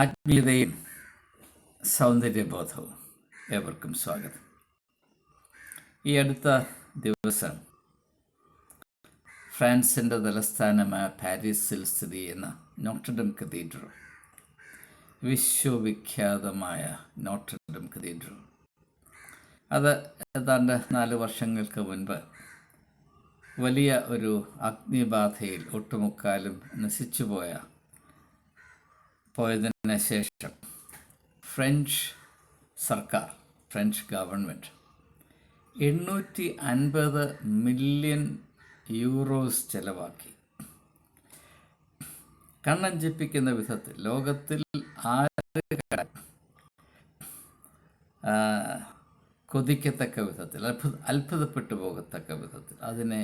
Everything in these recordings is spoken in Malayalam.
ആത്മീയതയും സൗന്ദര്യബോധവും ഏവർക്കും സ്വാഗതം. ഈ അടുത്ത ദിവസം ഫ്രാൻസിന്റെ തലസ്ഥാനമായ പാരീസിൽ സ്ഥിതി ചെയ്യുന്ന നോട്ടഡം കത്തീഡ്രൽ വിശ്വവിഖ്യാതമായ നോട്ടഡം കത്തീഡ്രൽ. അത് ഏതാണ്ട് നാല് വർഷങ്ങൾക്ക് മുൻപ് വലിയ ഒരു അഗ്നിബാധയിൽ ഒട്ടുമുക്കാലും നശിച്ചുപോയ പോയതിന് ശേഷം ഫ്രഞ്ച് സർക്കാർ ഫ്രഞ്ച് ഗവൺമെന്റ് എണ്ണൂറ്റി അൻപത് മില്യൺ യൂറോസ് ചെലവാക്കി. കണ്ണഞ്ചിപ്പിക്കുന്ന വിധത്തിൽ ലോകത്തിൽ ആര് കൊതിക്കത്തക്ക വിധത്തിൽ അത്ഭുത അത്ഭുതപ്പെട്ടു പോകത്തക്ക വിധത്തിൽ അതിനെ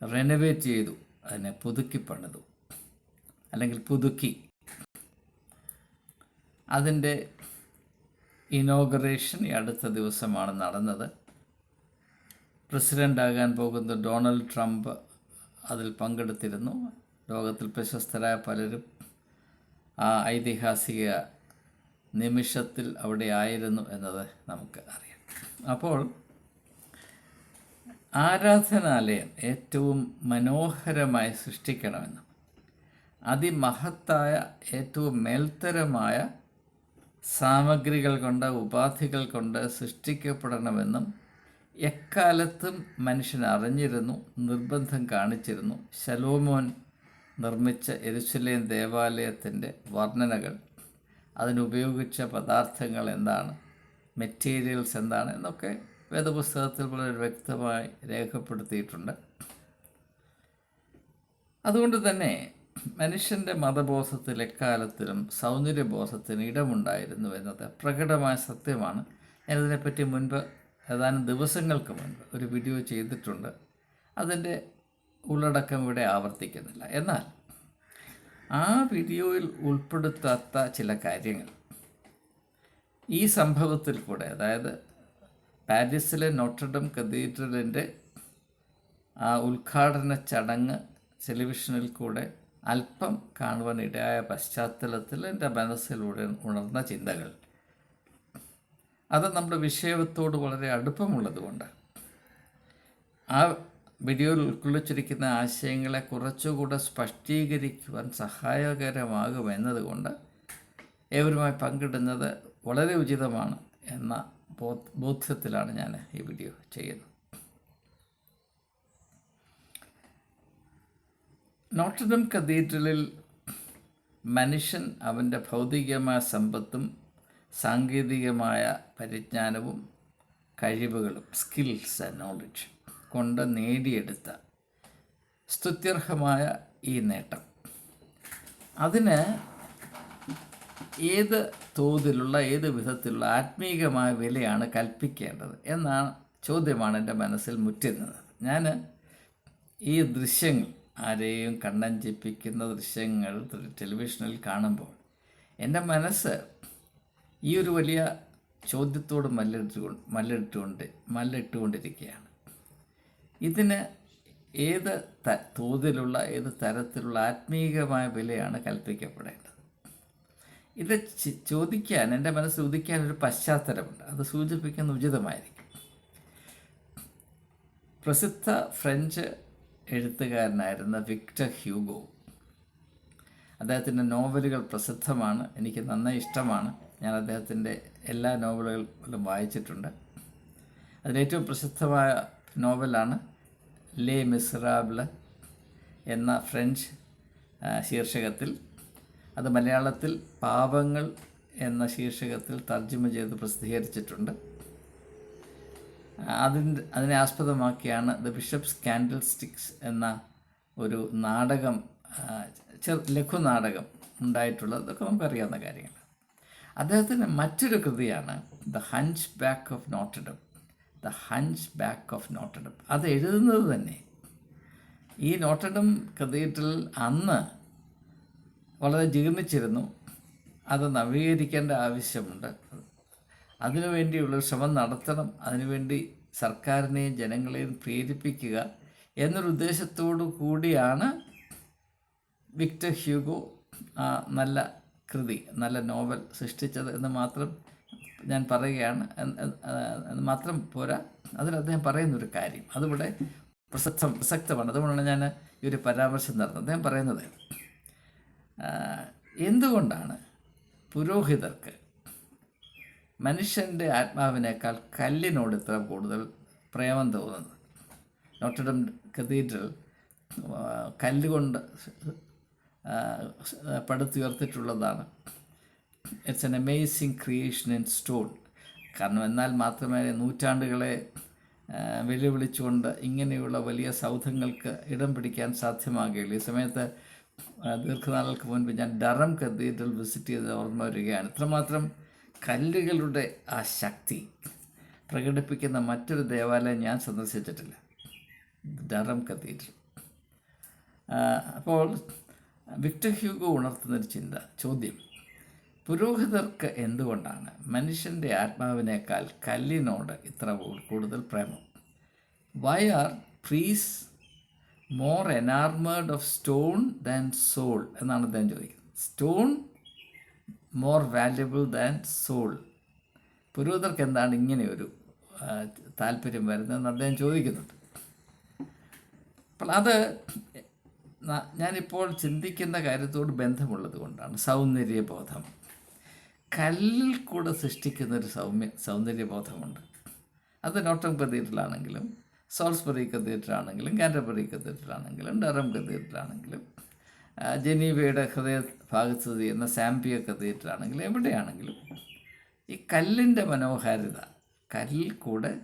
റെനോവേറ്റ് ചെയ്തു അതിനെ പുതുക്കി പണിതു. അല്ലെങ്കിൽ പുതുക്കി അതിന്റെ ഇനോഗ്രേഷൻ ഈ അടുത്ത ദിവസമാണ് നടന്നത്. പ്രസിഡന്റാകാൻ പോകുന്ന ഡൊണാൾഡ് ട്രംപ് അതിൽ പങ്കെടുത്തിരുന്നു. ലോകത്തിൽ പ്രശസ്തരായ പലരും ആ ഐതിഹാസിക നിമിഷത്തിൽ അവിടെ ആയിരുന്നു എന്നത് നമുക്ക് അറിയാം. അപ്പോൾ ആരാധനാലയം ഏറ്റവും മനോഹരമായി സൃഷ്ടിക്കണമെന്നും അതിമഹത്തായ ഏറ്റവും മേൽത്തരമായ സാമഗ്രികൾ കൊണ്ട് ഉപാധികൾ കൊണ്ട് സൃഷ്ടിക്കപ്പെടണമെന്നും എക്കാലത്തും മനുഷ്യൻ അറിഞ്ഞിരുന്നു നിർബന്ധം കാണിച്ചിരുന്നു. ശലോമോൻ നിർമ്മിച്ച എരുസലേം ദേവാലയത്തിന്റെ വർണനകൾ അതിനുപയോഗിച്ച പദാർത്ഥങ്ങൾ എന്താണ് മെറ്റീരിയൽസ് എന്താണ് എന്നൊക്കെ വേദപുസ്തകത്തിൽ വളരെ വ്യക്തമായി രേഖപ്പെടുത്തിയിട്ടുണ്ട്. അതുകൊണ്ട് തന്നെ മനുഷ്യന്റെ മതബോധത്തിൽ എക്കാലത്തിലും സൗന്ദര്യബോധത്തിന് ഇടമുണ്ടായിരുന്നു എന്നത് പ്രകടമായ സത്യമാണ്. ഞാനിതിനെപ്പറ്റി മുൻപ് ഏതാനും ദിവസങ്ങൾക്ക് മുൻപ് ഒരു വീഡിയോ ചെയ്തിട്ടുണ്ട്. അതിന്റെ ഉള്ളടക്കം ഇവിടെ ആവർത്തിക്കുന്നില്ല. എന്നാൽ ആ വീഡിയോയിൽ ഉൾപ്പെടുത്താത്ത ചില കാര്യങ്ങൾ. ഈ സംഭവത്തിൽ കൂടെ അതായത് പാരീസിലെ നോട്ടർഡം കത്തീഡ്രലിന്റെ ആ ഉദ്ഘാടന ചടങ്ങ് ടെലിവിഷനിൽ കൂടെ അല്പം കാണുവാൻ ഇടയായ പശ്ചാത്തലത്തിൽ എന്റെ മനസ്സിലൂടെ ഉണർന്ന ചിന്തകൾ. അത് നമ്മുടെ വിഷയത്തോട് വളരെ അടുപ്പമുള്ളതുകൊണ്ട്. ആ വീഡിയോയിൽ ഉൾക്കൊള്ളിച്ചിരിക്കുന്ന ആശയങ്ങളെ കുറച്ചുകൂടെ സ്പഷ്ടീകരിക്കുവാൻ സഹായകരമാകുമെന്നതുകൊണ്ട് ഏവരുമായി പങ്കിടുന്നത് വളരെ ഉചിതമാണ് എന്ന ബോധ്യത്തിലാണ് ഞാൻ ഈ വീഡിയോ ചെയ്യുന്നത്. നോട്ടഡം കത്തീഡ്രലിൽ മനുഷ്യൻ അവന്റെ ഭൗതികമായ സമ്പത്തും സാങ്കേതികമായ പരിജ്ഞാനവും കഴിവുകളും സ്കിൽസ് ആൻഡ് നോളജ് കൊണ്ട് നേടിയെടുത്ത സ്തുത്യർഹമായ ഈ നേട്ടം. അതിന് ഏത് തോതിലുള്ള ഏത് വിധത്തിലുള്ള ആത്മീയമായ വിലയാണ് കൽപ്പിക്കേണ്ടത് എന്ന ചോദ്യമാണ് എന്റെ മനസ്സിൽ മുറ്റുന്നത്. ഞാൻ ഈ ദൃശ്യങ്ങൾ ആരെയും കണ്ണഞ്ചിപ്പിക്കുന്ന ദൃശ്യങ്ങൾ ടെലിവിഷനിൽ കാണുമ്പോൾ എന്റെ മനസ്സ് ഈ ഒരു വലിയ ചോദ്യത്തോട് മല്ലിട്ടു മല്ലിട്ടുകൊണ്ട് മല്ലിട്ടുകൊണ്ടിരിക്കുകയാണ്. ഇതിന് ഏത് ത തോതിലുള്ള ഏത് തരത്തിലുള്ള ആത്മീയമായ വിലയാണ് കൽപ്പിക്കപ്പെടേണ്ടത്? ഇത് ചോദിക്കാൻ എന്റെ മനസ്സ് ഉദിക്കാൻ ഒരു പശ്ചാത്തലമുണ്ട്. അത് സൂചിപ്പിക്കുന്ന ഉചിതമായിരിക്കും. പ്രസിദ്ധ ഫ്രഞ്ച് എഴുത്തുകാരനായിരുന്ന വിക്ടർ ഹ്യൂഗോ. അദ്ദേഹത്തിന്റെ നോവലുകൾ പ്രസിദ്ധമാണ്. എനിക്ക് നന്നായി ഇഷ്ടമാണ്. ഞാൻ അദ്ദേഹത്തിന്റെ എല്ലാ നോവലുകളും വായിച്ചിട്ടുണ്ട്. അതിലേറ്റവും പ്രസിദ്ധമായ നോവലാണ് ലേ മിസറാബിൾ എന്ന ഫ്രഞ്ച് ശീർഷകത്തിൽ. അത് മലയാളത്തിൽ പാപങ്ങൾ എന്ന ശീർഷകത്തിൽ തർജമ ചെയ്ത് പ്രസിദ്ധീകരിച്ചിട്ടുണ്ട്. അതിന്റെ അതിനെ ആസ്പദമാക്കിയാണ് ദ ബിഷപ്സ് കാൻഡിൽ സ്റ്റിക്സ് എന്ന ഒരു നാടകം ചെറു ലഘു നാടകം ഉണ്ടായിട്ടുള്ളത്. ഇതൊക്കെ നമുക്കറിയാവുന്ന കാര്യങ്ങൾ അദ്ദേഹത്തിന്റെ മറ്റൊരു കൃതിയാണ് the hunchback of Notre Dame the hunchback of Notre Dame അത് എഴുതുന്നത് തന്നെ. ഈ നോട്ടഡം കത്തീഡ്രൽ അന്ന് വളരെ ജീർണിച്ചിരുന്നു. അത് നവീകരിക്കേണ്ട ആവശ്യമുണ്ട്. അതിനുവേണ്ടിയുള്ള ശ്രമം നടത്തണം അതിനുവേണ്ടി സർക്കാരിനെയും ജനങ്ങളെയും പ്രേരിപ്പിക്കുക എന്നൊരു ഉദ്ദേശത്തോടു കൂടിയാണ് വിക്ടർ ഹ്യൂഗോ നല്ല കൃതി നല്ല നോവൽ സൃഷ്ടിച്ചത് എന്ന് മാത്രം ഞാൻ പറയുകയാണ്. എന്ന് മാത്രം പോരാ. അതിൽ അദ്ദേഹം പറയുന്നൊരു കാര്യം അതിവിടെ പ്രസക്തം പ്രസക്തമാണ്. അതുകൊണ്ടാണ് ഞാൻ ഈ ഒരു പരാമർശം നടന്നത് അദ്ദേഹം പറയുന്നത് എന്തുകൊണ്ടാണ് പുരോഹിതർക്ക് മനുഷ്യന്റെ ആത്മാവിനേക്കാൾ കല്ലിനോട് ഇത്ര കൂടുതൽ പ്രേമം തോന്നുന്നത് നോട്ടഡം കത്തീഡ്രൽ കല്ലുകൊണ്ട് പടുത്തുയർത്തിട്ടുള്ളതാണ് it's an amazing creation in stone കാരണം എന്നാൽ മാത്രമേ നൂറ്റാണ്ടുകളെ വെല്ലുവിളിച്ചുകൊണ്ട് ഇങ്ങനെയുള്ള വലിയ സൗധങ്ങൾക്ക് ഇടം പിടിക്കാൻ സാധ്യമാകുകയുള്ളൂ. ഈ സമയത്ത് ദീർഘനാളുകൾക്ക് മുൻപ് ഞാൻ ഡറം കത്തീഡ്രൽ വിസിറ്റ് ചെയ്ത് ഓർമ്മ വരികയാണ്. ഇത്രമാത്രം കല്ലുകളുടെ ആ ശക്തി പ്രകടിപ്പിക്കുന്ന മറ്റൊരു ദേവാലയം ഞാൻ സന്ദർശിച്ചിട്ടില്ല. ഡറം കത്തീഡ്രൽ അപ്പോൾ വിക്ടർ ഹ്യൂഗോ ഉണർത്തുന്നൊരു ചിന്ത ചോദ്യം. പുരോഹിതർക്ക് എന്തുകൊണ്ടാണ് മനുഷ്യന്റെ ആത്മാവിനേക്കാൾ കല്ലിനോട് ഇത്ര കൂടുതൽ പ്രേമം? Why are priests more enamoured of stone than soul എന്നാണ് അദ്ദേഹം ചോദിക്കുന്നത്. Stone more valuable than soul പുരോഹിതർക്ക് എന്താണ് ഇങ്ങനെ ഒരു ആ, താല്പര്യം വരുന്നതെന്ന് അദ്ദേഹം ചോദിക്കുന്നുണ്ട്. അപ്പോൾ അത് ഞാനിപ്പോൾ ചിന്തിക്കുന്ന കാര്യത്തോട് ബന്ധമുള്ളത് കൊണ്ടാണ്. സൗന്ദര്യബോധം. കല്ലിൽ കൂടെ സൃഷ്ടിക്കുന്നൊരു സൗമ്യ സൗന്ദര്യബോധമുണ്ട്. അത് നോട്ടം കത്തീഡ്രലാണെങ്കിലും സോൾസ്ബറി കത്തീഡ്രലാണെങ്കിലും കാൻഡബറി കത്തീഡ്രലാണെങ്കിലും ഡറം കത്തീഡ്രലാണെങ്കിലും ജനീവയുടെ ഹൃദയ ഭാഗത്ത് ചെയ്യുന്ന സാമ്പിയ കത്തീഡ്രാണെങ്കിലും എവിടെയാണെങ്കിലും ഈ കല്ലിന്റെ മനോഹാരിത കല്ലിൽ കൂടെ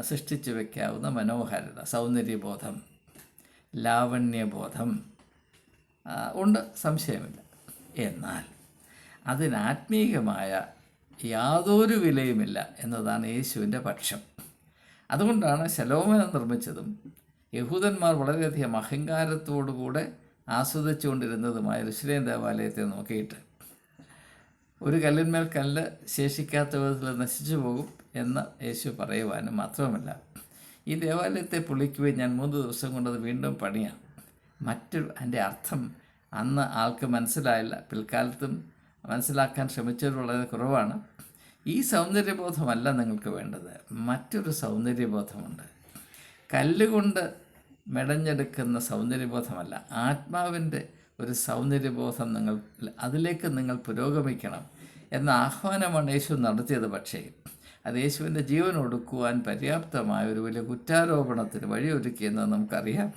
സൃഷ്ടിച്ചു വയ്ക്കാവുന്ന മനോഹാരിത സൗന്ദര്യബോധം ലാവണ്യബോധം ഉണ്ട്. സംശയമില്ല. എന്നാൽ അതിനാത്മീകമായ യാതൊരു വിലയുമില്ല എന്നതാണ് യേശുവിന്റെ പക്ഷം. അതുകൊണ്ടാണ് ശലോമന നിർമ്മിച്ചതും യഹൂദന്മാർ വളരെയധികം അഹങ്കാരത്തോടുകൂടെ ആസ്വദിച്ചുകൊണ്ടിരുന്നതുമായ ഋഷിലേൻ ദേവാലയത്തെ നോക്കിയിട്ട് ഒരു കല്ലിന്മേൽ കല്ല് ശേഷിക്കാത്ത വിധത്തിൽ നശിച്ചു പോകും എന്ന് യേശു പറയുവാനും മാത്രമല്ല ഈ ദേവാലയത്തെ പൊളിക്കുകയും ഞാൻ മൂന്ന് ദിവസം കൊണ്ടത് വീണ്ടും പണിയാം മറ്റൊരു അതിന്റെ അർത്ഥം അന്ന് ആൾക്ക് മനസ്സിലായില്ല. പിൽക്കാലത്തും മനസ്സിലാക്കാൻ ശ്രമിച്ചത് വളരെ കുറവാണ്. ഈ സൗന്ദര്യബോധമല്ല നിങ്ങൾക്ക് വേണ്ടത്. മറ്റൊരു സൗന്ദര്യബോധമുണ്ട്. കല്ലുകൊണ്ട് മെടഞ്ഞെടുക്കുന്ന സൗന്ദര്യബോധമല്ല. ആത്മാവിന്റെ ഒരു സൗന്ദര്യബോധം നിങ്ങൾ അതിലേക്ക് നിങ്ങൾ പുരോഗമിക്കണം എന്ന ആഹ്വാനമാണ് യേശു നടത്തിയത്. പക്ഷേ അത് യേശുവിന്റെ ജീവൻ ഒടുക്കുവാൻ പര്യാപ്തമായ ഒരു വലിയ കുറ്റാരോപണത്തിന് വഴിയൊരുക്കിയെന്ന് നമുക്കറിയാം.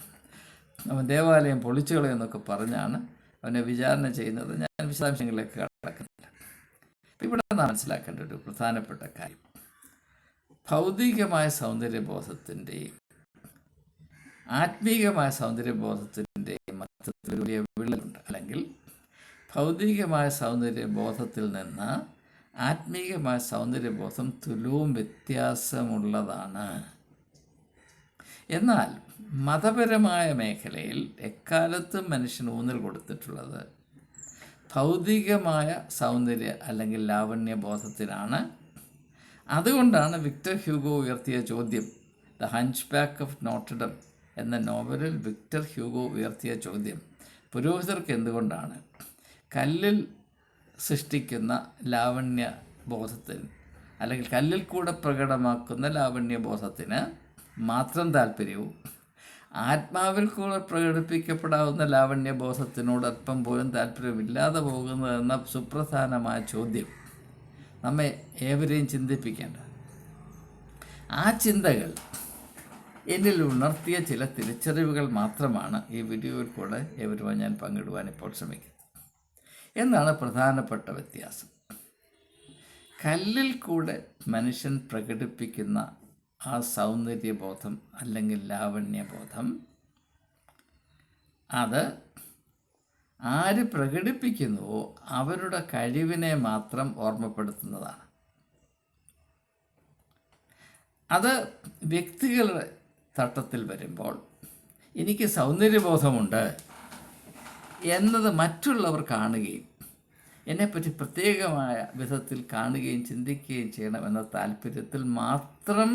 അവൻ ദേവാലയം പൊളിച്ചു കളയെന്നൊക്കെ പറഞ്ഞാണ് അവനെ വിചാരണ ചെയ്യുന്നത്. ഞാൻ വിശദാംശങ്ങളിലേക്ക് കടക്കുന്നില്ല. ഇവിടെ മനസ്സിലാക്കേണ്ട ഒരു പ്രധാനപ്പെട്ട കാര്യം. ഭൗതികമായ സൗന്ദര്യബോധത്തിന്റെയും ആത്മീകമായ സൗന്ദര്യബോധത്തിന്റെ മൊത്തത്തിൽ വലിയ വിള്ളലുണ്ട്. അല്ലെങ്കിൽ ഭൗതികമായ സൗന്ദര്യബോധത്തിൽ നിന്ന് ആത്മീകമായ സൗന്ദര്യബോധം തുലവും വ്യത്യാസമുള്ളതാണ്. എന്നാൽ മതപരമായ മേഖലയിൽ എക്കാലത്തും മനുഷ്യൻ ഊന്നൽ കൊടുത്തിട്ടുള്ളത് ഭൗതികമായ സൗന്ദര്യ അല്ലെങ്കിൽ ലാവണ്യബോധത്തിനാണ് അതുകൊണ്ടാണ് വിക്ടർ ഹ്യൂഗോ ഉയർത്തിയ ചോദ്യം the hunchback of Notre Dame എന്ന നോവലിൽ വിക്ടർ ഹ്യൂഗോ ഉയർത്തിയ ചോദ്യം പുരോഹിതർക്ക് എന്തുകൊണ്ടാണ് കല്ലിൽ സൃഷ്ടിക്കുന്ന ലാവണ്യ ബോധത്തിന് അല്ലെങ്കിൽ കല്ലിൽ കൂടെ പ്രകടമാക്കുന്ന ലാവണ്യ ബോധത്തിന് മാത്രം താല്പര്യവും ആത്മാവിൽ കൂടെ പ്രകടിപ്പിക്കപ്പെടാവുന്ന ലാവണ്യ ബോധത്തിനോട് അല്പം പോലും താല്പര്യമില്ലാതെ പോകുന്നതെന്ന സുപ്രധാനമായ ചോദ്യം നമ്മെ ഏവരെയും ചിന്തിപ്പിക്കേണ്ട. ആ ചിന്തകൾ എന്നിൽ ഉണർത്തിയ ചില തിരിച്ചറിവുകൾ മാത്രമാണ് ഈ വീഡിയോയിൽ കൂടെ എവരുമായി ഞാൻ പങ്കിടുവാൻ ഇപ്പോൾ ശ്രമിക്കുന്നത്. എന്നാണ് പ്രധാനപ്പെട്ട വ്യത്യാസം. കല്ലിൽ കൂടെ മനുഷ്യൻ പ്രകടിപ്പിക്കുന്ന ആ സൗന്ദര്യബോധം അല്ലെങ്കിൽ ലാവണ്യബോധം അത് ആര് പ്രകടിപ്പിക്കുന്നുവോ അവരുടെ കഴിവിനെ മാത്രം ഓർമ്മപ്പെടുത്തുന്നതാണ്. അത് വ്യക്തികളുടെ തട്ടത്തിൽ വരുമ്പോൾ എനിക്ക് സൗന്ദര്യബോധമുണ്ട് എന്നത് മറ്റുള്ളവർ കാണുകയും എന്നെപ്പറ്റി പ്രത്യേകമായ വിധത്തിൽ കാണുകയും ചിന്തിക്കുകയും ചെയ്യണമെന്ന താല്പര്യത്തിൽ മാത്രം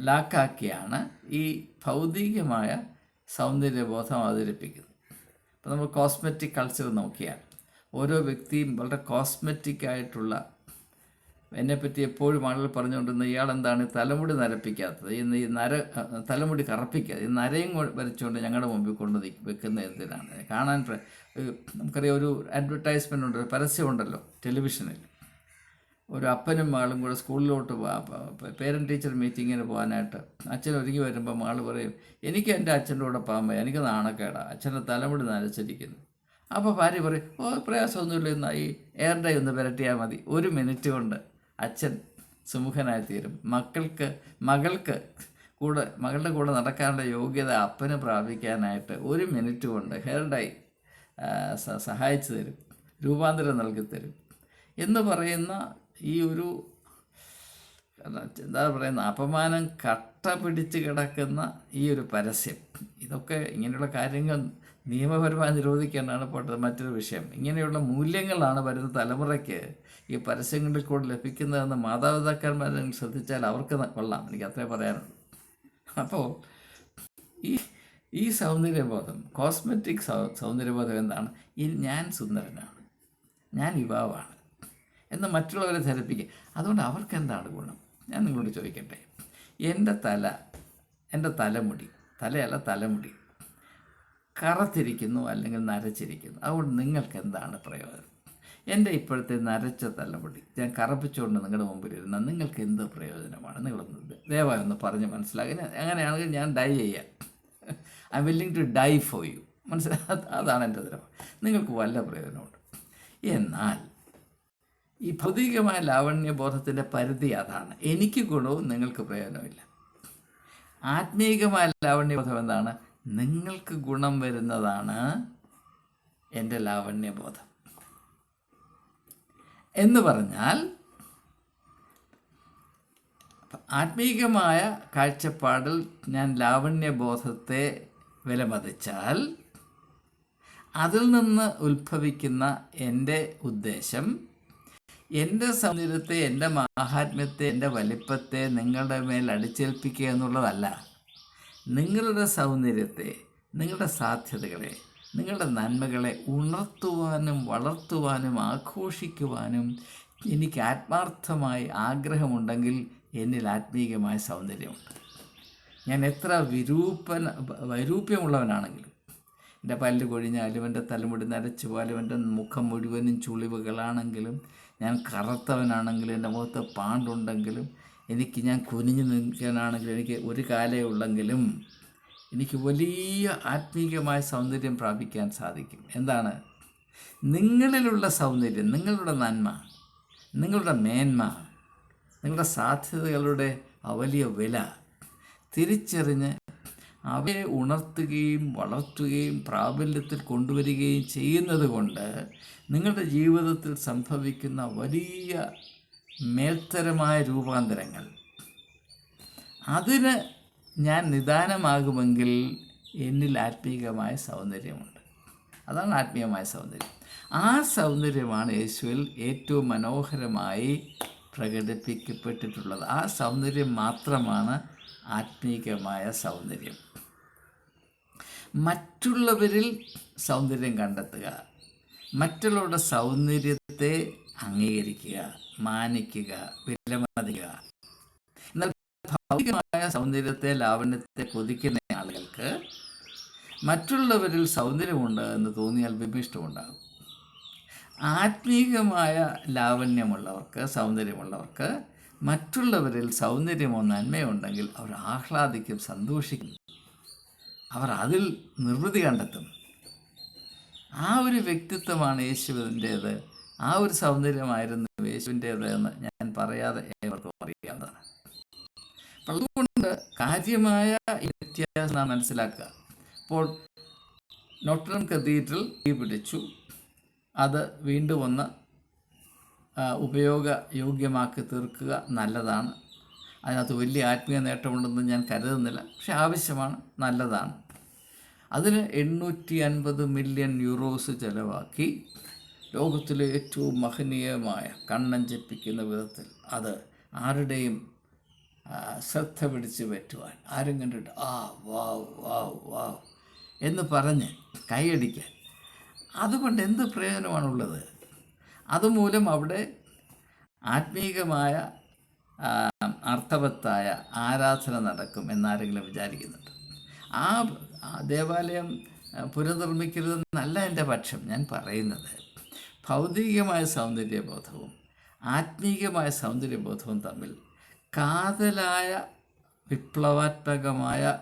ലാക്കാക്കിയാണ് ഈ ഭൗതികമായ സൗന്ദര്യബോധം അവതരിപ്പിക്കുന്നത്. ഇപ്പോൾ നമ്മൾ കോസ്മെറ്റിക് കൾച്ചർ നോക്കിയാൽ ഓരോ വ്യക്തിയും വളരെ കോസ്മെറ്റിക് ആയിട്ടുള്ള എന്നെപ്പറ്റി എപ്പോഴും ആളുകൾ പറഞ്ഞുകൊണ്ടിരുന്ന ഇയാൾ എന്താണ് തലമുടി നരപ്പിക്കാത്തത്? ഇന്ന് ഈ നര തലമുടി കറപ്പിക്കാതെ ഈ നരയും വരച്ചുകൊണ്ട് ഞങ്ങളുടെ മുമ്പിൽ കൊണ്ട് വെക്കുന്ന എന്തിനാണ്? കാണാൻ നമുക്കറിയാം ഒരു അഡ്വർടൈസ്മെന്റ് ഉണ്ട് പരസ്യമുണ്ടല്ലോ ടെലിവിഷനിൽ ഒരു അപ്പനും മകളും കൂടെ സ്കൂളിലോട്ട് പേരന്റ് ടീച്ചർ മീറ്റിങ്ങിന് പോകാനായിട്ട് അച്ഛൻ ഒരുങ്ങി വരുമ്പോൾ മകൾ പറയും എനിക്ക് എന്റെ അച്ഛന്റെ കൂടെ പോകുമ്പോൾ എനിക്ക് നാണക്കേടാ അച്ഛന്റെ തലമുടി നരച്ചിരിക്കുന്നു. അപ്പോൾ ഭാര്യ പറയും ഓ പ്രയാസമൊന്നുമില്ല ഈ എയർ ഡൈ ഒന്ന് പുരട്ടിയാൽ മതി ഒരു മിനിറ്റ് കൊണ്ട്. അച്ഛൻ സുമുഖനായി തീരും മക്കൾക്ക് മകൾക്ക് കൂടെ മകളുടെ കൂടെ നടക്കാനുള്ള യോഗ്യത അപ്പന് പ്രാപിക്കാനായിട്ട് ഒരു മിനിറ്റ് കൊണ്ട് ഹെയർ സഹായിച്ചു തരും. രൂപാന്തരം നൽകിത്തരും തരും. എന്ന് പറയുന്ന ഈ ഒരു എന്താ പറയുന്ന അപമാനം കട്ട പിടിച്ച് കിടക്കുന്ന ഈ ഒരു പരസ്യം. ഇതൊക്കെ ഇങ്ങനെയുള്ള കാര്യങ്ങൾ നിയമപരമായി നിരോധിക്കേണ്ടതാണ് പോട്ടത് മറ്റൊരു വിഷയം. ഇങ്ങനെയുള്ള മൂല്യങ്ങളാണ് വരുന്ന തലമുറയ്ക്ക് ഈ പരസ്യങ്ങളിൽ കൂടെ ലഭിക്കുന്നതെന്ന് മാതാപിതാക്കന്മാർ ശ്രദ്ധിച്ചാൽ അവർക്ക് കൊള്ളാം. എനിക്ക് അത്രേ പറയാനുള്ളൂ. അപ്പോൾ ഈ ഈ സൗന്ദര്യബോധം കോസ്മെറ്റിക് സൗ സൗന്ദര്യബോധം എന്താണ്? ഈ ഞാൻ സുന്ദരനാണ്. ഞാൻ യുവാവാണ് എന്ന് മറ്റുള്ളവരെ ധരിപ്പിക്കുക. അതുകൊണ്ട് അവർക്ക് എന്താണ് ഗുണം? ഞാൻ നിങ്ങളോട് ചോദിക്കട്ടെ. എന്റെ തല എന്റെ തലമുടി തലയല്ല തലമുടി കറത്തിരിക്കുന്നു അല്ലെങ്കിൽ നരച്ചിരിക്കുന്നു. അതുകൊണ്ട് നിങ്ങൾക്ക് എന്താണ് പ്രയോജനം? എന്റെ ഇപ്പോഴത്തെ നരച്ച തലമുടി. ഞാൻ കറപ്പിച്ചുകൊണ്ട് നിങ്ങളുടെ മുമ്പിൽ ഇരുന്നാൽ നിങ്ങൾക്ക് എന്ത് പ്രയോജനമാണ്? നിങ്ങളൊന്ന് ദയവായി ഒന്ന് പറഞ്ഞ് മനസ്സിലാക്കി. അങ്ങനെയാണെങ്കിൽ ഞാൻ ഡൈ ചെയ്യാം. I willing to die for you മനസ്സിലാ? അതാണ് എന്റെ തരം നിങ്ങൾക്ക് വല്ല പ്രയോജനമുണ്ട്. എന്നാൽ ഈ ഭൗതികമായ ലാവണ്യബോധത്തിന്റെ പരിധി അതാണ്. എനിക്ക് ഗുണവും നിങ്ങൾക്ക് പ്രയോജനമില്ല ആത്മീയമായ ലാവണ്യബോധം എന്താണ്? നിങ്ങൾക്ക് ഗുണം വരുന്നതാണ് എന്റെ ലാവണ്യബോധം. എന്ന് പറഞ്ഞാൽ ആത്മീകമായ കാഴ്ചപ്പാടിൽ ഞാൻ ലാവണ്യബോധത്തെ വിലമതിച്ചാൽ അതിൽ നിന്ന് ഉത്ഭവിക്കുന്ന എന്റെ ഉദ്ദേശം എന്റെ സൗന്ദര്യത്തെ എന്റെ മാഹാത്മ്യത്തെ എന്റെ വലിപ്പത്തെ നിങ്ങളുടെ മേൽ അടിച്ചേൽപ്പിക്കുക എന്നുള്ളതല്ല. നിങ്ങളുടെ സൗന്ദര്യത്തെ നിങ്ങളുടെ സാധ്യതകളെ നിങ്ങളുടെ നന്മകളെ ഉണർത്തുവാനും വളർത്തുവാനും ആഘോഷിക്കുവാനും എനിക്ക് ആത്മാർത്ഥമായി ആഗ്രഹമുണ്ടെങ്കിൽ എന്നിൽ ആത്മീയമായ സൗന്ദര്യമുണ്ട്. ഞാൻ എത്ര വിരൂപന വൈരൂപ്യമുള്ളവനാണെങ്കിലും എന്റെ പല്ല് കൊഴിഞ്ഞാലും എന്റെ തലമുടി നരച്ചു പോലും എന്റെ മുഖം മുഴുവനും ചുളിവുകളാണെങ്കിലും ഞാൻ കറുത്തവനാണെങ്കിലും എന്റെ മുഖത്ത് പാണ്ടുണ്ടെങ്കിലും എനിക്ക് ഞാൻ കുനിഞ്ഞു നിൽക്കാനാണെങ്കിലും എനിക്ക് ഒരു കാലേ ഉള്ളെങ്കിലും എനിക്ക് വലിയ ആത്മീയമായ സൗന്ദര്യം പ്രാപിക്കാൻ സാധിക്കും. എന്താണ്? നിങ്ങളിലുള്ള സൗന്ദര്യം നിങ്ങളുടെ നന്മ നിങ്ങളുടെ മേന്മ നിങ്ങളുടെ സാധ്യതകളുടെ വലിയ വില തിരിച്ചറിഞ്ഞ് അവയെ ഉണർത്തുകയും വളർത്തുകയും പ്രാബല്യത്തിൽ കൊണ്ടുവരികയും ചെയ്യുന്നത് കൊണ്ട് നിങ്ങളുടെ ജീവിതത്തിൽ സംഭവിക്കുന്ന വലിയ മേൽത്തരമായ രൂപാന്തരങ്ങൾ. അതിന് ഞാൻ നിദാനമാകുമെങ്കിൽ എന്നിൽ ആത്മീയമായ സൗന്ദര്യമുണ്ട്. അതാണ് ആത്മീയമായ സൗന്ദര്യം. ആ സൗന്ദര്യമാണ് യേശുവിൽ ഏറ്റവും മനോഹരമായി പ്രകടിപ്പിക്കപ്പെട്ടിട്ടുള്ളത്. ആ സൗന്ദര്യം മാത്രമാണ് ആത്മീകമായ സൗന്ദര്യം. മറ്റുള്ളവരിൽ സൗന്ദര്യം കണ്ടെത്തുക. മറ്റുള്ളവരുടെ സൗന്ദര്യത്തെ അംഗീകരിക്കുക മാനിക്കുക വിലമതിക്കുക. ഭൗതികമായ സൗന്ദര്യത്തെ ലാവണ്യത്തെ കൊതിക്കുന്ന ആളുകൾക്ക് മറ്റുള്ളവരിൽ സൗന്ദര്യമുണ്ട് എന്ന് തോന്നിയാൽ വിഭിഷ്ടമുണ്ടാകും ആത്മീകമായ ലാവണ്യമുള്ളവർക്ക് സൗന്ദര്യമുള്ളവർക്ക് മറ്റുള്ളവരിൽ സൗന്ദര്യമോ നന്മയോ ഉണ്ടെങ്കിൽ അവർ ആഹ്ലാദിക്കും സന്തോഷിക്കും. അവർ അതിൽ നിർവൃതി കണ്ടെത്തും. ആ ഒരു വ്യക്തിത്വമാണ് യേശുവിന്റേത്. ആ ഒരു സൗന്ദര്യമായിരുന്നു യേശുവിന്റേത് എന്ന് ഞാൻ പറയാതെ ഏവർക്കും അറിയാവുന്നതാണ്. അതുകൊണ്ട് കാര്യമായ വ്യത്യാസം നാം മനസ്സിലാക്കുക. ഇപ്പോൾ നോട്ടറം കത്തീഡ്രൽ തീ പിടിച്ചു. അത് വീണ്ടും ഒന്ന് ഉപയോഗയോഗ്യമാക്കി തീർക്കുക നല്ലതാണ്. അതിനകത്ത് വലിയ ആത്മീയ നേട്ടമുണ്ടെന്ന് ഞാൻ കരുതുന്നില്ല. പക്ഷെ ആവശ്യമാണ് നല്ലതാണ്. അതിന് എണ്ണൂറ്റി അൻപത് മില്യൺ യൂറോസ് ചിലവാക്കി ലോകത്തിലെ ഏറ്റവും മഹനീയമായ കണ്ണഞ്ചിപ്പിക്കുന്ന വിധത്തിൽ അത് ആരുടെയും ശ്രദ്ധ പിടിച്ച് പറ്റുവാൻ. ആരും കണ്ടിട്ട് ആ വാവ് വാവ് വാവ് എന്ന് പറഞ്ഞ് കൈയടിക്കാൻ. അതുകൊണ്ട് എന്ത് പ്രയോജനമാണുള്ളത്? അതുമൂലം അവിടെ ആത്മീകമായ അർത്ഥവത്തായ ആരാധന നടക്കും എന്നാരെങ്കിലും വിചാരിക്കുന്നുണ്ട്. ആ ദേവാലയം പുനർനിർമ്മിക്കരുതെന്നല്ല എന്റെ പക്ഷം ഞാൻ പറയുന്നത്. ഭൗതികമായ സൗന്ദര്യബോധവും ആത്മീകമായ സൗന്ദര്യബോധവും തമ്മിൽ കാതലായ വിപ്ലവാത്മകമായ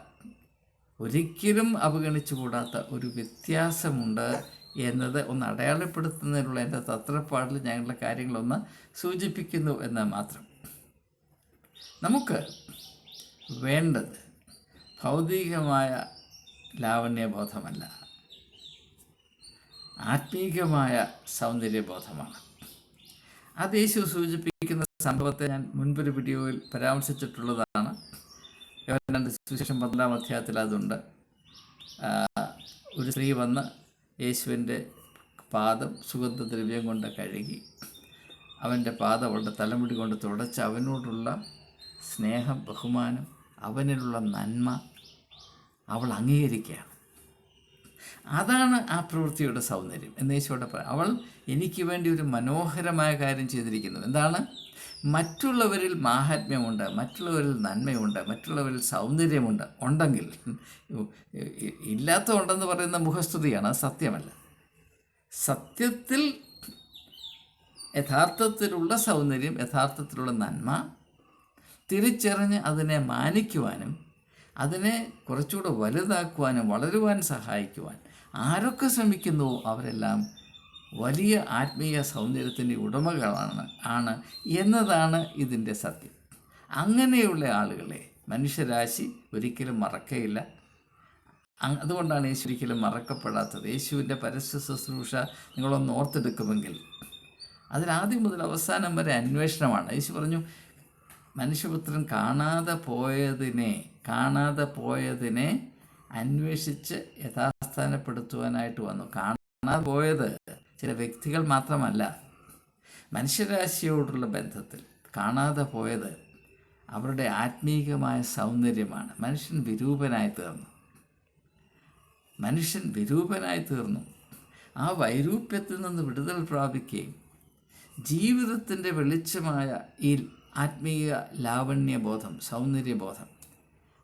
ഒരിക്കലും അവഗണിച്ചുകൂടാത്ത ഒരു വ്യത്യാസമുണ്ട് എന്നത് ഒന്ന് അടയാളപ്പെടുത്തുന്നതിനുള്ള എന്റെ തത്രപ്പാടിൽ ഞങ്ങളുടെ കാര്യങ്ങളൊന്ന് സൂചിപ്പിക്കുന്നു എന്ന് മാത്രം. നമുക്ക് വേണ്ടത് ഭൗതികമായ ലാവണ്യബോധമല്ല ആത്മീകമായ സൗന്ദര്യബോധമാണ്. അത് യേശു സൂചിപ്പിക്കുന്ന സംഭവത്തെ ഞാൻ മുൻപൊരു വീഡിയോയിൽ പരാമർശിച്ചിട്ടുള്ളതാണ്. യോഹന്നാന്റെ സുവിശേഷം പന്ത്രണ്ടാം അധ്യായത്തിൽ അതുണ്ട്. ഒരു സ്ത്രീ വന്ന് യേശുവിന്റെ പാദം സുഗന്ധ ദ്രവ്യം കൊണ്ട് കഴുകി. അവന്റെ പാദം അവളുടെ തലമുടി കൊണ്ട് തുടച്ച് അവനോടുള്ള സ്നേഹം ബഹുമാനം അവനിലുള്ള നന്മ അവൾ അംഗീകരിക്കുകയാണ്. അതാണ് ആ പ്രവൃത്തിയുടെ സൗന്ദര്യം. എന്ന് യേശുവിടെ പറയാം അവൾ എനിക്ക് വേണ്ടി ഒരു മനോഹരമായ കാര്യം ചെയ്തിരിക്കുന്നു. എന്താണ്? മറ്റുള്ളവരിൽ മാഹാത്മ്യമുണ്ട് മറ്റുള്ളവരിൽ നന്മയുണ്ട് മറ്റുള്ളവരിൽ സൗന്ദര്യമുണ്ട്. ഉണ്ടെങ്കിൽ ഇല്ലാത്ത ഉണ്ടെന്ന് പറയുന്ന മുഖസ്തുതിയാണ് സത്യമല്ല. സത്യത്തിൽ യഥാർത്ഥത്തിലുള്ള സൗന്ദര്യം യഥാർത്ഥത്തിലുള്ള നന്മ തിരിച്ചറിഞ്ഞ് അതിനെ മാനിക്കുവാനും അതിനെ കുറച്ചുകൂടെ വലുതാക്കുവാനും വളരുവാൻ സഹായിക്കുവാൻ. ആരൊക്കെ ശ്രമിക്കുന്നുവോ അവരെല്ലാം വലിയ ആത്മീയ സൗന്ദര്യത്തിന്റെ ഉടമകളാണ് ആണ് എന്നതാണ് ഇതിന്റെ സത്യം. അങ്ങനെയുള്ള ആളുകളെ മനുഷ്യരാശി ഒരിക്കലും മറക്കയില്ല. അതുകൊണ്ടാണ് യേശു ഒരിക്കലും മറക്കപ്പെടാത്തത്. യേശുവിന്റെ പരസ്യ ശുശ്രൂഷ നിങ്ങളൊന്ന് ഓർത്തെടുക്കുമെങ്കിൽ അതിലാദ്യം മുതൽ അവസാനം വരെ അന്വേഷണമാണ്. യേശു പറഞ്ഞു മനുഷ്യപുത്രൻ കാണാതെ പോയതിനെ കാണാതെ പോയതിനെ അന്വേഷിച്ച് യഥാസ്ഥാനപ്പെടുത്തുവാനായിട്ട് വന്നു. കാണാതെ പോയത് ചില വ്യക്തികൾ മാത്രമല്ല മനുഷ്യരാശിയോടുള്ള ബന്ധത്തിൽ കാണാതെ പോയത് അവരുടെ ആത്മീകമായ സൗന്ദര്യമാണ്. മനുഷ്യൻ വിരൂപനായി തീർന്നു. മനുഷ്യൻ വിരൂപനായി തീർന്നു. ആ വൈരൂപ്യത്തിൽ നിന്ന് വിടുതൽ പ്രാപിക്കുകയും ജീവിതത്തിന്റെ വെളിച്ചമായ ഈ ആത്മീയ ലാവണ്യബോധം സൗന്ദര്യബോധം.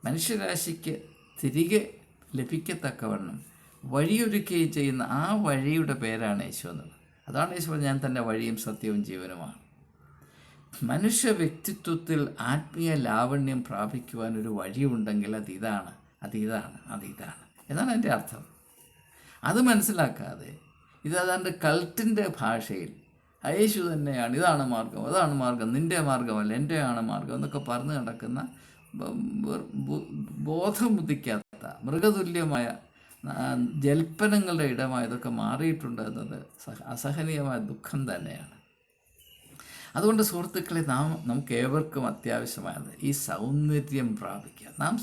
മനുഷ്യരാശിക്ക് തിരികെ ലഭിക്കത്തക്കവണ്ണം വഴിയൊരുക്കുകയും ചെയ്യുന്ന ആ വഴിയുടെ പേരാണ് യേശു എന്നുള്ളത് അതാണ് യേശു ഞാൻ തന്റെ വഴിയും സത്യവും ജീവനുമാണ്. മനുഷ്യ വ്യക്തിത്വത്തിൽ ആത്മീയ ലാവണ്യം പ്രാപിക്കുവാൻ ഒരു വഴിയുണ്ടെങ്കിൽ അത് ഇതാണ് അത് ഇതാണ് അത് ഇതാണ്. എന്നാണ് എന്റെ അർത്ഥം. അത് മനസ്സിലാക്കാതെ ഇത് അതാണ്ട് കൾട്ടിന്റെ ഭാഷയിൽ "ആ, യേശു തന്നെയാണ്. ഇതാണ് മാർഗം. അതാണ് മാർഗം. നിന്റെ മാർഗമല്ല എന്റെ ആണ് മാർഗം എന്നൊക്കെ പറഞ്ഞു നടക്കുന്ന ബോധം ബുദ്ധിക്കാത്ത മൃഗതുല്യമായ ജൽപ്പനങ്ങളുടെ ഇടമായതൊക്കെ മാറിയിട്ടുണ്ട് എന്നത് അസഹനീയമായ ദുഃഖം തന്നെയാണ്. അതുകൊണ്ട് സുഹൃത്തുക്കളെ നാം നമുക്ക് ഏവർക്കും അത്യാവശ്യമായത് ഈ സൗന്ദര്യം പ്രാപിക്കുക. നാം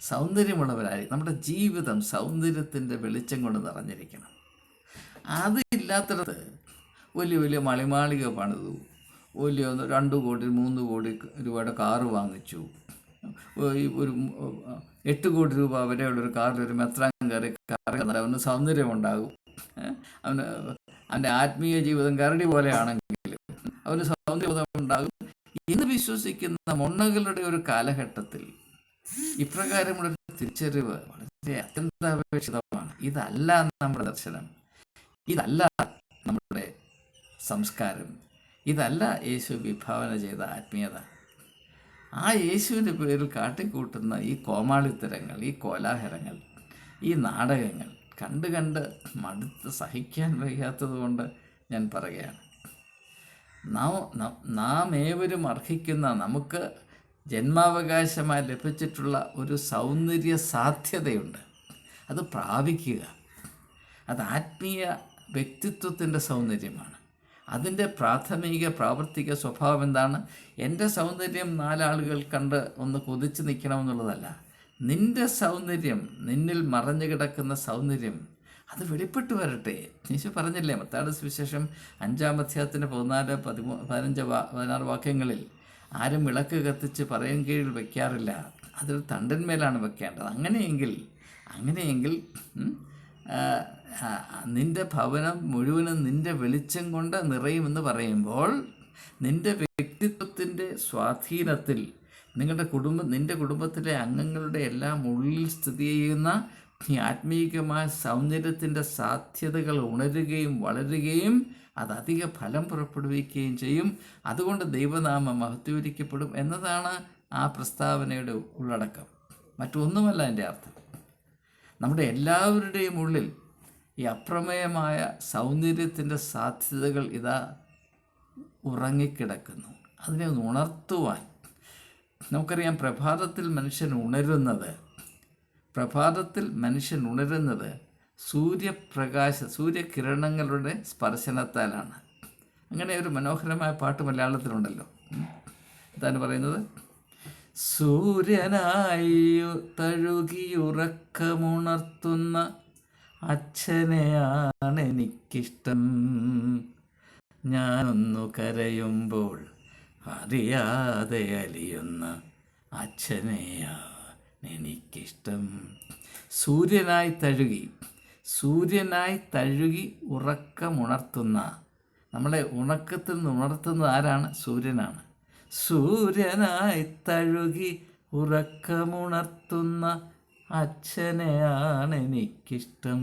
സൗന്ദര്യമുള്ളവരായി നമ്മുടെ ജീവിതം സൗന്ദര്യത്തിന്റെ വെളിച്ചം കൊണ്ട് നിറഞ്ഞിരിക്കണം. അതില്ലാത്തിടത്ത് വലിയ വലിയ മളിമാളിക പണിതു വലിയ രണ്ട് കോടി മൂന്ന് കോടി രൂപയുടെ കാറ് വാങ്ങിച്ചു. ഒരു എട്ട് കോടി രൂപ വരെയുള്ള ഒരു കാറിൽ ഒരു മെത്രാൻ കയറി കാറ് അവന് സൗന്ദര്യമുണ്ടാകും? അവന് അവന്റെ ആത്മീയ ജീവിതം കരടി പോലെയാണെങ്കിൽ അവന് സൗന്ദര്യം ഉണ്ടാകും എന്ന് വിശ്വസിക്കുന്ന മൊണ്ണകളുടെ ഒരു കാലഘട്ടത്തിൽ ഇപ്രകാരമുള്ള ഒരു തിരിച്ചറിവ് വളരെ അത്യന്താപേക്ഷിതമാണ്. ഇതല്ല നമ്മുടെ ദർശനം. ഇതല്ല നമ്മുടെ സംസ്കാരം. ഇതല്ല യേശു വിഭാവന ചെയ്ത ആത്മീയത. ആ യേശുവിന്റെ പേരിൽ കാട്ടിക്കൂട്ടുന്ന ഈ കോമാളിത്തരങ്ങൾ ഈ കോലാഹലങ്ങൾ ഈ നാടകങ്ങൾ കണ്ട് കണ്ട് മടുത്ത് സഹിക്കാൻ വയ്യാത്തത് കൊണ്ട് ഞാൻ പറയുകയാണ്. നാം നാം ഏവരും അർഹിക്കുന്ന നമുക്ക് ജന്മാവകാശമായി ലഭിച്ചിട്ടുള്ള ഒരു സൗന്ദര്യ സാധ്യതയുണ്ട്. അത് പ്രാപിക്കുക. അത് ആത്മീയ വ്യക്തിത്വത്തിന്റെ സൗന്ദര്യമാണ്. അതിന്റെ പ്രാഥമിക പ്രാവർത്തിക സ്വഭാവം എന്താണ്? എന്റെ സൗന്ദര്യം നാലാളുകൾ കണ്ട് ഒന്ന് കൊതിച്ച് നിൽക്കണമെന്നുള്ളതല്ല. നിന്റെ സൗന്ദര്യം നിന്നിൽ മറഞ്ഞു കിടക്കുന്ന സൗന്ദര്യം അത് വെളിപ്പെട്ട് വരട്ടെ. ഈശു പറഞ്ഞില്ലേ മത്താട് സുവിശേഷം അഞ്ചാം അധ്യായത്തിന്റെ പതിനാല് പതിമൂ പതിനഞ്ച് പതിനാറ് വാക്യങ്ങളിൽ ആരും വിളക്ക് കത്തിച്ച് പറയും കീഴിൽ വയ്ക്കാറില്ല അതൊരു തണ്ടന്മേലാണ് വെക്കേണ്ടത്. അങ്ങനെയെങ്കിൽ അങ്ങനെയെങ്കിൽ നിന്റെ ഭവനം മുഴുവനും നിന്റെ വെളിച്ചം കൊണ്ട് നിറയുമെന്ന് പറയുമ്പോൾ നിന്റെ വ്യക്തിത്വത്തിന്റെ സ്വാധീനത്തിൽ നിങ്ങളുടെ കുടുംബം നിന്റെ കുടുംബത്തിലെ അംഗങ്ങളുടെ എല്ലാം ഉള്ളിൽ സ്ഥിതി ചെയ്യുന്ന ഈ ആത്മീയമായ സൗന്ദര്യത്തിന്റെ സാധ്യതകൾ ഉണരുകയും വളരുകയും അത് അധിക ഫലം പുറപ്പെടുവിക്കുകയും ചെയ്യും. അതുകൊണ്ട് ദൈവനാമം മഹത്വീകരിക്കപ്പെടും എന്നതാണ് ആ പ്രസ്താവനയുടെ ഉള്ളടക്കം. മറ്റൊന്നുമല്ല എന്റെ അർത്ഥം. നമ്മുടെ എല്ലാവരുടെയും ഉള്ളിൽ ഈ അപ്രമേയമായ സൗന്ദര്യത്തിന്റെ സാധ്യതകൾ ഇതാ ഉറങ്ങിക്കിടക്കുന്നു. അതിനെ ഒന്ന് ഉണർത്തുവാൻ. നമുക്കറിയാം പ്രഭാതത്തിൽ മനുഷ്യൻ ഉണരുന്നത് പ്രഭാതത്തിൽ മനുഷ്യൻ ഉണരുന്നത് സൂര്യപ്രകാശ സൂര്യകിരണങ്ങളുടെ സ്പർശനത്താലാണ്. അങ്ങനെ ഒരു മനോഹരമായ പാട്ട് മലയാളത്തിലുണ്ടല്ലോ. എന്താണ് പറയുന്നത്. സൂര്യനായി തഴുകിയുറക്കമുണർത്തുന്ന അച്ഛനെയാണ് എനിക്കിഷ്ടം. ഞാനൊന്നു കരയുമ്പോൾ അറിയാതെ അലിയുന്ന അച്ഛനെയാണ് എനിക്കിഷ്ടം. സൂര്യനായി തഴുകി സൂര്യനായി തഴുകി ഉറക്കമുണർത്തുന്ന നമ്മളെ ഉണക്കത്തിൽ നിന്ന് ഉണർത്തുന്നത് ആരാണ്? സൂര്യനാണ്. സൂര്യനായി തഴുകി ഉറക്കമുണർത്തുന്ന അച്ഛനെയാണ് എനിക്കിഷ്ടം.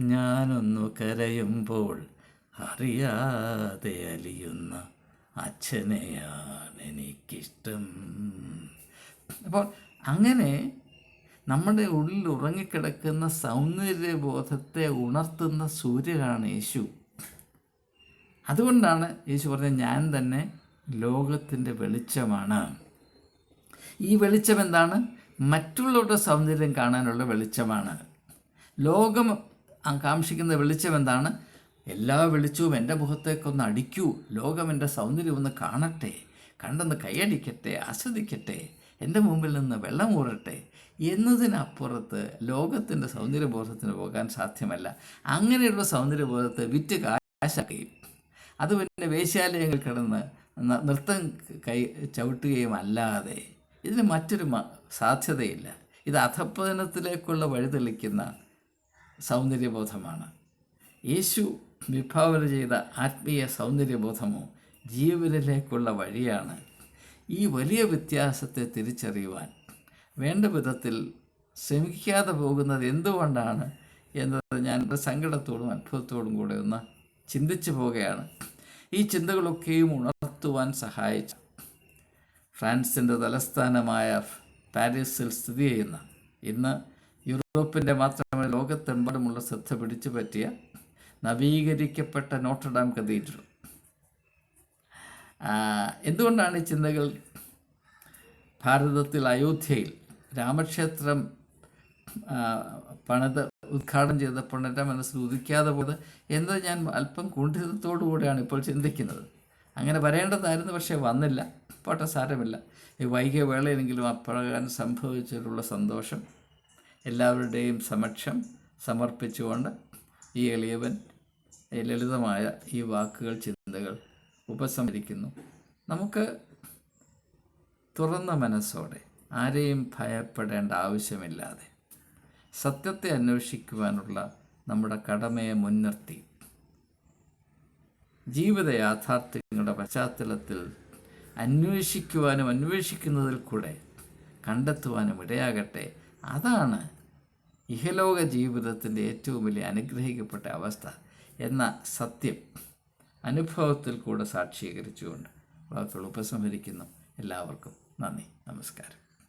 ഞാനൊന്നു കരയുമ്പോൾ അറിയാതെ അലിയുന്ന അച്ഛനെയാണ് എനിക്കിഷ്ടം. അപ്പോൾ അങ്ങനെ നമ്മുടെ ഉള്ളിൽ ഉറങ്ങിക്കിടക്കുന്ന സൗന്ദര്യബോധത്തെ ഉണർത്തുന്ന സൂര്യനാണ് യേശു. അതുകൊണ്ടാണ് യേശു പറഞ്ഞത് ഞാൻ തന്നെ ലോകത്തിന്റെ വെളിച്ചമാണ്. ഈ വെളിച്ചം എന്താണ്? മറ്റുള്ളവരുടെ സൗന്ദര്യം കാണാനുള്ള വെളിച്ചമാണ്. ലോകം ആകാംക്ഷിക്കുന്ന വെളിച്ചം എന്താണ്? എല്ലാ വെളിച്ചവും എന്റെ മുഖത്തേക്കൊന്ന് അടിക്കൂ. ലോകം എന്റെ സൗന്ദര്യം ഒന്ന് കാണട്ടെ. കണ്ടെന്ന് കൈയടിക്കട്ടെ ആസ്വദിക്കട്ടെ. എന്റെ മുമ്പിൽ നിന്ന് വെള്ളം ഊറട്ടെ. എന്നതിനപ്പുറത്ത് ലോകത്തിന്റെ സൗന്ദര്യബോധത്തിന് പോകാൻ സാധ്യമല്ല. അങ്ങനെയുള്ള സൗന്ദര്യബോധത്തെ വിറ്റ് കാശാക്കുകയും അത് പിന്നെ വേശ്യാലയങ്ങൾ കിടന്ന് നൃത്തം കൈ ചവിട്ടുകയും അല്ലാതെ ഇതിന് മറ്റൊരു സാധ്യതയില്ല. ഇത് അധപ്പതനത്തിലേക്കുള്ള വഴിതെളിക്കുന്ന സൗന്ദര്യബോധമാണ്. യേശു വിഭാവന ചെയ്ത ആത്മീയ സൗന്ദര്യബോധമോ ജീവനിലേക്കുള്ള വഴിയാണ് ഈ വലിയ വ്യത്യാസത്തെ തിരിച്ചറിയുവാൻ വേണ്ട വിധത്തിൽ ശ്രമിക്കാതെ പോകുന്നത് എന്തുകൊണ്ടാണ് എന്നത് ഞാൻ സങ്കടത്തോടും അത്ഭുതത്തോടും കൂടെ ഒന്ന് ചിന്തിച്ചു പോവുകയാണ്. ഈ ചിന്തകളൊക്കെയും ഉണർത്തുവാൻ സഹായിച്ചു. ഫ്രാൻസിന്റെ തലസ്ഥാനമായ പാരീസിൽ സ്ഥിതി ചെയ്യുന്ന ഇന്ന് യൂറോപ്പിന്റെ മാത്രമല്ല ലോകത്തെമ്പാടുമുള്ള ശ്രദ്ധ പിടിച്ചു പറ്റിയ നവീകരിക്കപ്പെട്ട നോട്ടർഡാം കത്തീഡ്രൽ ആ, എന്തുകൊണ്ടാണ് ഈ ചിന്തകൾ? ഭാരതത്തിൽ അയോധ്യയിൽ രാമക്ഷേത്രം പണിത് ഉദ്ഘാടനം ചെയ്തപ്പോൾ എന്റെ മനസ്സിൽ ഉദിക്കാതെ പോയത് എന്നത് ഞാൻ അല്പം കുണ്ഠിതത്തോടു കൂടിയാണ് ഇപ്പോൾ ചിന്തിക്കുന്നത്. അങ്ങനെ വരേണ്ടതായിരുന്നു പക്ഷേ വന്നില്ല. പോട്ടെ സാരമില്ല. വൈകിയ വേളയിലെങ്കിലും അപ്രകാരം സംഭവിച്ചതിലുള്ള സന്തോഷം എല്ലാവരുടെയും സമക്ഷം സമർപ്പിച്ചുകൊണ്ട് ഈ എളിയവൻ ലളിതമായ ഈ വാക്കുകൾ ചിന്തകൾ ഉപസംഹരിക്കുന്നു. നമുക്ക് തുറന്ന മനസ്സോടെ ആരെയും ഭയപ്പെടേണ്ട ആവശ്യമില്ലാതെ സത്യത്തെ അന്വേഷിക്കുവാനുള്ള നമ്മുടെ കടമയെ മുൻനിർത്തി. ജീവിത യാഥാർത്ഥ്യങ്ങളുടെ പശ്ചാത്തലത്തിൽ അന്വേഷിക്കുവാനും അന്വേഷിക്കുന്നതിൽ കൂടെ കണ്ടെത്തുവാനും ഇടയാകട്ടെ. അതാണ് ഇഹലോക ജീവിതത്തിന്റെ ഏറ്റവും വലിയ അനുഗ്രഹിക്കപ്പെട്ട അവസ്ഥ എന്ന സത്യം അനുഭവത്തിൽ കൂടെ സാക്ഷീകരിച്ചുകൊണ്ട് വാക്കുകൾ ഉപസംഹരിക്കുന്നു. എല്ലാവർക്കും നന്ദി. നമസ്കാരം.